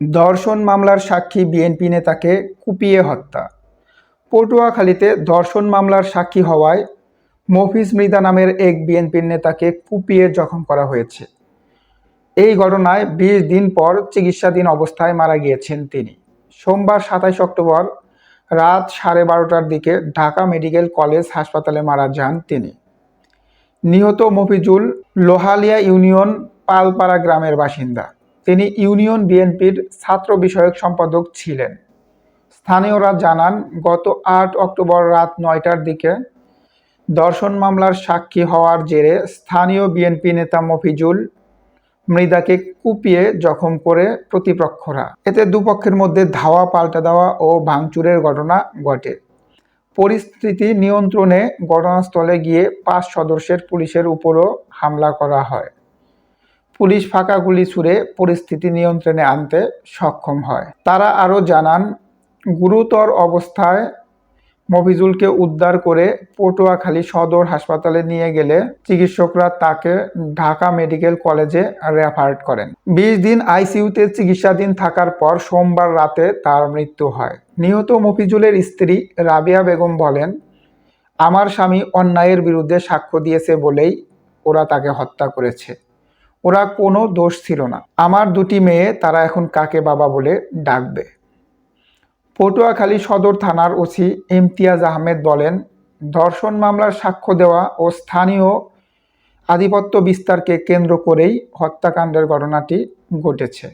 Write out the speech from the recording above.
ধর্ষণ মামলার সাক্ষী বিএনপি নেতাকে কুপিয়ে হত্যা। পটুয়াখালীতে ধর্ষণ মামলার সাক্ষী হওয়ায় মফিজ মৃদা নামের এক বিএনপির নেতাকে কুপিয়ে জখম করা হয়েছে। এই ঘটনায় বিশ দিন পর চিকিৎসাধীন অবস্থায় মারা গিয়েছেন তিনি। সোমবার সাতাইশ অক্টোবর রাত সাড়ে বারোটার দিকে ঢাকা মেডিকেল কলেজ হাসপাতালে মারা যান তিনি। নিহত মফিজুল লোহালিয়া ইউনিয়ন পালপাড়া গ্রামের বাসিন্দা। তিনি ইউনিয়ন বিএনপির ছাত্র বিষয়ক সম্পাদক ছিলেন। স্থানীয়রা জানান, গত আট অক্টোবর রাত নয়টার দিকে দর্শন মামলার সাক্ষী হওয়ার জেরে স্থানীয় বিএনপি নেতা মফিজুল মৃদাকে কুপিয়ে জখম করে প্রতিপক্ষরা। এতে দুপক্ষের মধ্যে ধাওয়া পাল্টা দেওয়া ও ভাঙচুরের ঘটনা ঘটে। পরিস্থিতি নিয়ন্ত্রণে ঘটনাস্থলে গিয়ে পাঁচ সদস্যের পুলিশের উপরও হামলা করা হয়। পুলিশ ফাঁকা গুলি ছুড়ে পরিস্থিতি নিয়ন্ত্রণে আনতে সক্ষম হয়। তারা আরও জানান, গুরুতর অবস্থায় মফিজুলকে উদ্ধার করে পটুয়াখালী সদর হাসপাতালে নিয়ে গেলে চিকিৎসকরা তাকে ঢাকা মেডিকেল কলেজে রেফার করেন। বিশ দিন আইসিইউতে চিকিৎসাধীন থাকার পর সোমবার রাতে তার মৃত্যু হয়। নিহত মফিজুলের স্ত্রী রাবিয়া বেগম বলেন, আমার স্বামী অন্যায়ের বিরুদ্ধে সাক্ষ্য দিয়েছে বলেই ওরা তাকে হত্যা করেছে। ওরা কোনো দোষ ছিল না। আমার দুটি মেয়ে তারা এখন কাকে বাবা বলে ডাকবে? পটুয়াখালী সদর থানার ওসি ইমতিয়াজ আহমেদ বলেন, ধর্ষণ মামলার সাক্ষ্য দেওয়া ও স্থানীয় আধিপত্য বিস্তারকে কেন্দ্র করেই হত্যাকাণ্ডের ঘটনাটি ঘটেছে।